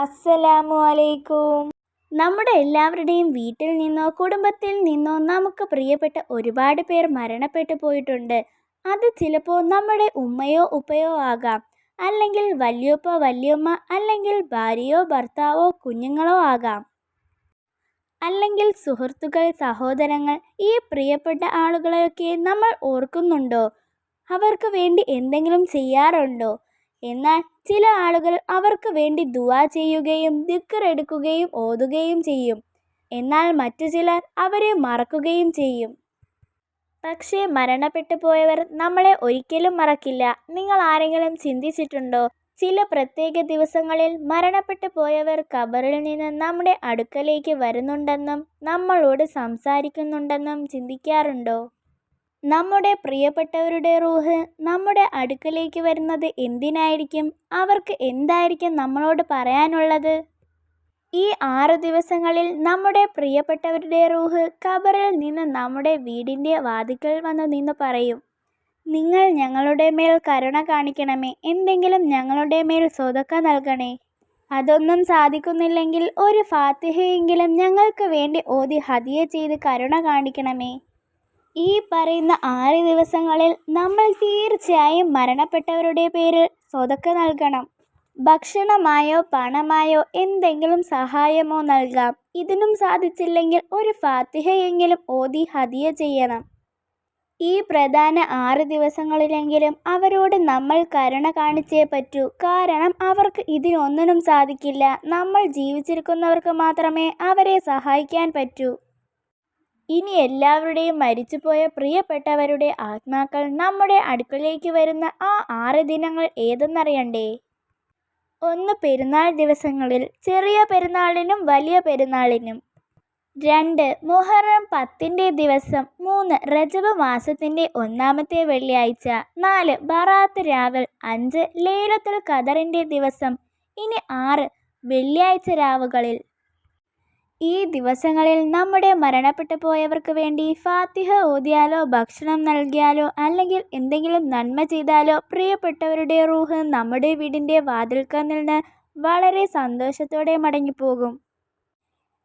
അസ്സലാമു അലൈക്കും നമ്മുടെ എല്ലാവരുടെയും വീട്ടിൽ നിന്നോ കുടുംബത്തിൽ നിന്നോ നമുക്ക് പ്രിയപ്പെട്ട ഒരുപാട് പേർ മരണപ്പെട്ടു പോയിട്ടുണ്ട്. അത് ചിലപ്പോൾ നമ്മുടെ ഉമ്മയോ ഉപ്പയോ ആകാം. അല്ലെങ്കിൽ വല്യപ്പ വല്യമ്മ അല്ലെങ്കിൽ ഭാര്യയോ ഭർത്താവോ കുഞ്ഞുങ്ങളോ ആകാം. അല്ലെങ്കിൽ സുഹൃത്തുക്കൾ സഹോദരങ്ങൾ ഈ പ്രിയപ്പെട്ട ആളുകളെയൊക്കെ നമ്മൾ ഓർക്കുന്നുണ്ടോ? അവർക്ക് വേണ്ടി എന്തെങ്കിലും ചെയ്യാറുണ്ടോ? എന്നാൽ ചില ആളുകൾ അവർക്ക് വേണ്ടി ദുവാ ചെയ്യുകയും ദിക്ർ എടുക്കുകയും ഓതുകയും ചെയ്യും. എന്നാൽ മറ്റു ചിലർ അവരെ മറക്കുകയും ചെയ്യും. പക്ഷേ മരണപ്പെട്ടു പോയവർ നമ്മളെ ഒരിക്കലും മറക്കില്ല. നിങ്ങൾ ആരെങ്കിലും ചിന്തിച്ചിട്ടുണ്ടോ? ചില പ്രത്യേക ദിവസങ്ങളിൽ മരണപ്പെട്ടു പോയവർ ഖബറിൽ നിന്ന് നമ്മുടെ അടുക്കലേക്ക് വരുന്നുണ്ടെന്നും നമ്മളോട് സംസാരിക്കുന്നുണ്ടെന്നും ചിന്തിക്കാറുണ്ടോ? നമ്മുടെ പ്രിയപ്പെട്ടവരുടെ റൂഹ് നമ്മുടെ അടുക്കലേക്ക് വരുന്നത് എന്തിനായിരിക്കും? അവർക്ക് എന്തായിരിക്കും നമ്മളോട് പറയാനുള്ളത്? ഈ ആറ് ദിവസങ്ങളിൽ നമ്മുടെ പ്രിയപ്പെട്ടവരുടെ റൂഹ് ഖബറിൽ നിന്ന് നമ്മുടെ വീടിന്റെ വാതിക്കൽ വന്ന് നിന്ന് പറയും നിങ്ങൾ ഞങ്ങളുടെ മേൽ കരുണ കാണിക്കണമേ. എന്തെങ്കിലും ഞങ്ങളുടെ മേൽ സ്വതക്ക നൽകണേ. അതൊന്നും സാധിക്കുന്നില്ലെങ്കിൽ ഒരു ഫാത്തിഹയെങ്കിലും ഞങ്ങൾക്ക് വേണ്ടി ഓതി ഹതിയെ ചെയ്ത് കരുണ കാണിക്കണമേ. ഈ പറയുന്ന ആറ് ദിവസങ്ങളിൽ നമ്മൾ തീർച്ചയായും മരണപ്പെട്ടവരുടെ പേരിൽ സ്വതക്ക നൽകണം. ഭക്ഷണമായോ പണമായോ എന്തെങ്കിലും സഹായമോ നൽകാം. ഇതിനും സാധിച്ചില്ലെങ്കിൽ ഒരു ഫാത്തിഹയെങ്കിലും ഓതി ഹതിയ ചെയ്യണം. ഈ പ്രധാന ആറ് ദിവസങ്ങളിലെങ്കിലും അവരോട് നമ്മൾ കരുണ കാണിച്ചേ പറ്റൂ. കാരണം അവർക്ക് ഇതിനൊന്നിനും സാധിക്കില്ല. നമ്മൾ ജീവിച്ചിരിക്കുന്നവർക്ക് മാത്രമേ അവരെ സഹായിക്കാൻ പറ്റൂ. ഇനി എല്ലാവരുടെയും മരിച്ചുപോയ പ്രിയപ്പെട്ടവരുടെ ആത്മാക്കൾ നമ്മുടെ അടുക്കളയിലേക്ക് വരുന്ന ആ ആറ് ദിനങ്ങൾ ഏതെന്നറിയണ്ടേ? ഒന്ന് പെരുന്നാൾ ദിവസങ്ങളിൽ ചെറിയ പെരുന്നാളിനും വലിയ പെരുന്നാളിനും. രണ്ട് മുഹറം പത്തിന്റെ ദിവസം. മൂന്ന് റജബ് മാസത്തിന്റെ ഒന്നാമത്തെ വെള്ളിയാഴ്ച. നാല് ബറാത്ത് രാവൽ. അഞ്ച് ലേലത്തിൽ ഖദറിന്റെ ദിവസം. ഇനി ആറ് വെള്ളിയാഴ്ച രാവുകളിൽ. ഈ ദിവസങ്ങളിൽ നമ്മുടെ മരണപ്പെട്ടു പോയവർക്ക് വേണ്ടി ഫാത്തിഹ ഓതിയാലോ ഭക്ഷണം നൽകിയാലോ അല്ലെങ്കിൽ എന്തെങ്കിലും നന്മ ചെയ്താലോ പ്രിയപ്പെട്ടവരുടെ റൂഹ് നമ്മുടെ വീടിന്റെ വാതിൽക്കൽ നിന്ന് വളരെ സന്തോഷത്തോടെ മടങ്ങിപ്പോകും.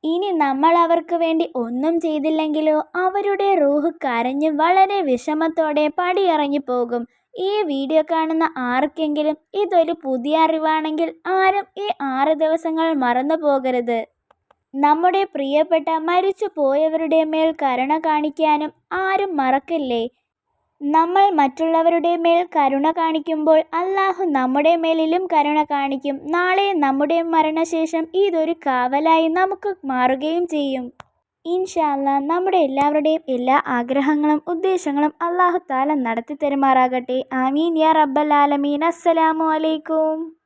ഇനി നമ്മൾ അവർക്ക് വേണ്ടി ഒന്നും ചെയ്തില്ലെങ്കിലോ അവരുടെ റൂഹ് കരഞ്ഞ് വളരെ വിഷമത്തോടെ പടിയിറങ്ങി പോകും ഈ വീഡിയോ കാണുന്ന ആർക്കെങ്കിലും ഇതൊരു പുതിയ അറിവാണെങ്കിൽ ആരും ഈ ആറ് ദിവസങ്ങൾ മറന്നു പോകരുത് നമ്മുടെ പ്രിയപ്പെട്ട മരിച്ചു പോയവരുടെ മേൽ കരുണ കാണിക്കാനും ആരും മറക്കില്ലേ? നമ്മൾ മറ്റുള്ളവരുടെ മേൽ കരുണ കാണിക്കുമ്പോൾ അല്ലാഹു നമ്മുടെ മേലിലും കരുണ കാണിക്കും. നാളെ നമ്മുടെ മരണശേഷം ഇതൊരു കാവലായി നമുക്ക് മാറുകയും ചെയ്യും. ഇൻഷാല്ല നമ്മുടെ എല്ലാവരുടെയും എല്ലാ ആഗ്രഹങ്ങളും ഉദ്ദേശങ്ങളും അള്ളാഹു താല നടത്തി തരുമാറാകട്ടെ ആമീൻ യാ റബ്ബൽ ആലമീൻ. അസ്സലാമു അലൈക്കും.